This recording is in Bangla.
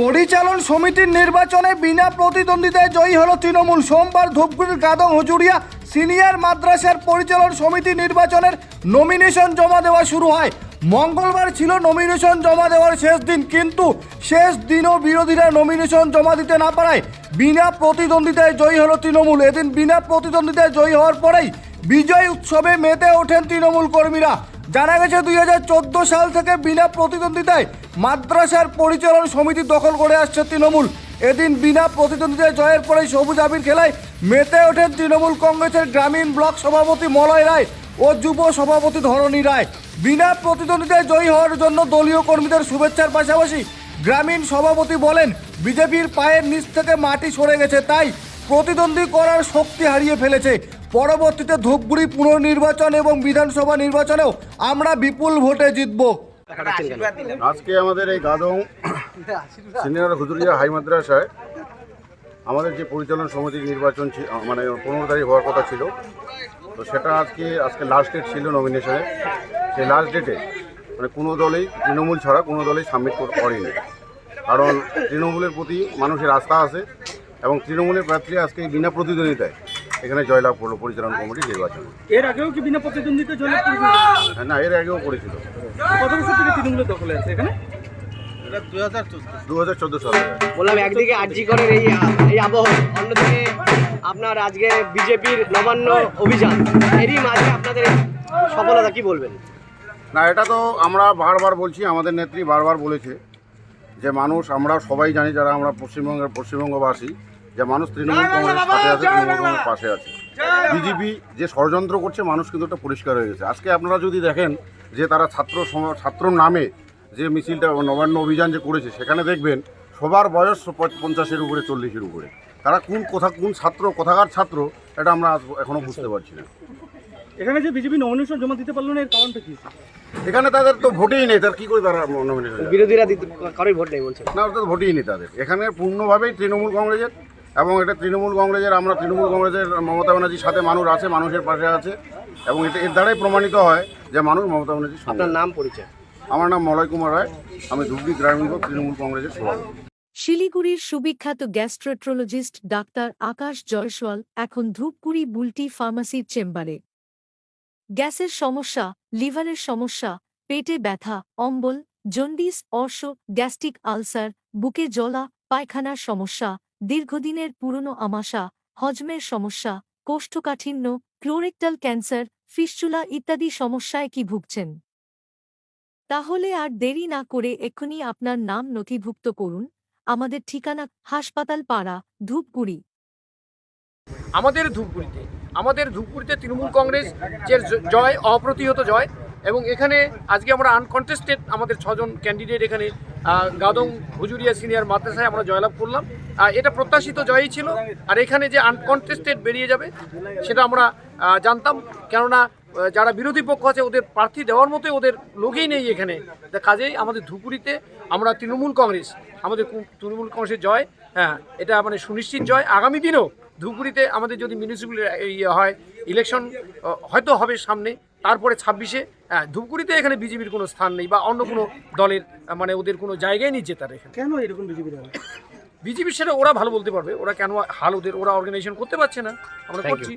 পরিচালন সমিতির নির্বাচনে বিনা প্রতিদ্বন্দ্বিতায় জয়ী হলো তৃণমূল। সোমবার ধূপগুড়ির গাদং হুজুরিয়া সিনিয়র মাদ্রাসার পরিচালন সমিতি নির্বাচনের নমিনেশন জমা দেওয়া শুরু হয়। মঙ্গলবার ছিল নমিনেশন জমা দেওয়ার শেষ দিন, কিন্তু শেষ দিনও বিরোধীরা নমিনেশন জমা দিতে না পারায় বিনা প্রতিদ্বন্দ্বিতায় জয়ী হলো তৃণমূল। এদিন বিনা প্রতিদ্বন্দ্বিতায় জয়ী হওয়ার পরেই বিজয় উৎসবে মেতে ওঠেন তৃণমূল কর্মীরা। জানা গেছে, দুই হাজার চোদ্দ সাল থেকে বিনা প্রতিদ্বন্দ্বিতায় মাদ্রাসার পরিচালন সমিতি দখল করে আসছে তৃণমূল। এদিন বিনা প্রতিদ্বন্দ্বিতায় জয়ের পরে সবুজ আবির খেলায় মেতে ওঠেন তৃণমূল কংগ্রেসের গ্রামীণ ব্লক সভাপতি মলয় রায় ও যুব সভাপতি ধরণী রায়। বিনা প্রতিদ্বন্দ্বিতায় জয়ী হওয়ার জন্য দলীয় কর্মীদের শুভেচ্ছার পাশাপাশি গ্রামীণ সভাপতি বলেন, বিজেপির পায়ের নিচ থেকে মাটি সরে গেছে, তাই প্রতিদ্বন্দ্বী করার শক্তি হারিয়ে ফেলেছে। পরবর্তীতে ধূপগুড়ি পুনর্নির্বাচন এবং বিধানসভা নির্বাচনেও আমরা বিপুল ভোটে জিতব। আজকে আমাদের এই গাদং সিনিয়র হুজুরিয়া হাই মাদ্রাসায় আমাদের যে পরিচালন সমিতির নির্বাচন মানে পনেরো তারিখ হওয়ার কথা ছিল। তো সেটা আজকে আজকে লাস্ট ডেট ছিল নমিনেশনের সেই লাস্ট ডেটে মানে কোনো দলেই তৃণমূল ছাড়া কোনো দলেই সাবমিট করেনি। কারণ তৃণমূলের প্রতি মানুষের আস্থা আছে এবং তৃণমূলের প্রার্থী আজকে বিনা প্রতিদ্বন্দ্বিতায় এখানে জয়লাভ করল পরিচালনা কমিটি নির্বাচনে। এর আগেও কি বিনা প্রতিদ্বন্দ্বিতা জলে হ্যাঁ, না এর আগেও করেছিল। কত বছর থেকে তৃণমূলের দখলে আছে এখানে? দু হাজার চোদ্দ সালে। বললাম একদিকে আরজি করেন এই এই আবহ অন্যদিকে আপনার আজকে বিজেপির নবান্ন অভিযান। এরই মাঝে আপনাদের সফলতা কি বলবেন? না এটা তো আমরা বারবার বলছি আমাদের নেত্রী বারবার বলেছে যে মানুষ আমরা সবাই জানি যারা আমরা পশ্চিমবঙ্গের পশ্চিমবঙ্গবাসী যে মানুষ তৃণমূল কংগ্রেস সাথে আছে তৃণমূল কংগ্রেস পাশে আছে। বিজেপি যে ষড়যন্ত্র করছে মানুষ কিন্তু একটা পরিষ্কার হয়ে গেছে। আজকে আপনারা যদি দেখেন যে তারা ছাত্র ছাত্র নামে যে মিছিলটা নবান্ন অভিযান যে করেছে সেখানে দেখবেন সবার বয়স পঞ্চাশের উপরে চল্লিশের উপরে। তারা কোন কোথা কোন ছাত্র কোথাকার ছাত্র এটা আমরা আজ- এখনও বুঝতে পারছি না। এখানে যে বিজেপি নমিনেশন জমা দিতে পারল না এর কারণটা কি? এখানে তাদের তো ভোটেই নেই তার কি করে তারা নমিনেশন বিরোধীরা দিতে কারোর ভোট নেই বলছেন না ওটা তো ভোটই নেই তাদের। এখানে পূর্ণভাবেই তৃণমূল কংগ্রেসের এবং এটা তৃণমূল কংগ্রেসের আমরা তৃণমূল কংগ্রেসের মমতা ব্যানার্জির সাথে মানুষ আছে মানুষের পাশে আছে এবং এটা এর দ্বারাই প্রমাণিত হয় যে মানুষ মমতা ব্যানার্জির আপনার নাম পরিচয়? আমার নাম মলয় কুমার রায় আমি ধুবড়ি গ্রামীণ তৃণমূল কংগ্রেসের সভাপতি। শিলিগুড়ির সুবিখ্যাত গ্যাস্ট্রোট্রোলজিস্ট ডাক্তার আকাশ জয়সওয়াল এখন ধূপগুড়ি বুলটি ফার্মাসির চেম্বারে। গ্যাসের সমস্যা লিভারের সমস্যা পেটে ব্যথা অম্বল জন্ডিস অর্শ গ্যাস্ট্রিক আলসার বুকে জ্বলা পায়খানার সমস্যা দীর্ঘদিনের পুরনো আমাশা, হজমের সমস্যা, কোষ্ঠকাঠিন্য, ক্লোরেক্টাল ক্যান্সার, ফিস্চুলা ইত্যাদি সমস্যায় কি ভুগছেন? তাহলে আর দেরি না করে এক্ষুনি আপনার নাম নথিভুক্ত করুন। আমাদের ঠিকানা হাসপাতাল পাড়া, ধূপগুড়ি। আমাদের ধূপগুড়িতে আমাদের ধূপগুড়িতে তৃণমূল কংগ্রেস যে জয়, অপ্রতিহত জয় এবং এখানে আজকে আমরা আনকনটেস্টেড আমাদের ছজন ক্যান্ডিডেট এখানে গাদং হুজুরিয়া সিনিয়র মাদ্রাসায় আমরা জয়লাভ করলাম। আহ, এটা প্রত্যাশিত জয়ই ছিল। আর এখানে যে আনকনটেস্টেড বেরিয়ে যাবে সেটা আমরা জানতাম। কেননা যারা বিরোধী পক্ষ আছে ওদের প্রার্থী দেওয়ার মতোই ওদের লোকেই নেই এখানে। কাজেই আমাদের ধুপুরিতে আমরা তৃণমূল কংগ্রেস আমাদের তৃণমূল কংগ্রেসের জয় হ্যাঁ এটা মানে সুনিশ্চিত জয়। আগামী দিনেও ধুপগুড়িতে আমাদের যদি মিউনিসিপ্যাল ইয়ে হয় ইলেকশন হয়তো হবে সামনে। তারপরে ছাব্বিশে হ্যাঁ ধূপগুড়িতে এখানে বিজেপির কোনো স্থান নেই বা অন্য কোনো দলের মানে ওদের কোনো জায়গায় নেই জেতার এখানে। কেন এরকম বিজেপির বিজেপির সেটা ওরা ভালো বলতে পারবে ওরা কেন হাল ওদের ওরা অর্গানাইজেশন করতে পারছে না। আমরা করছি।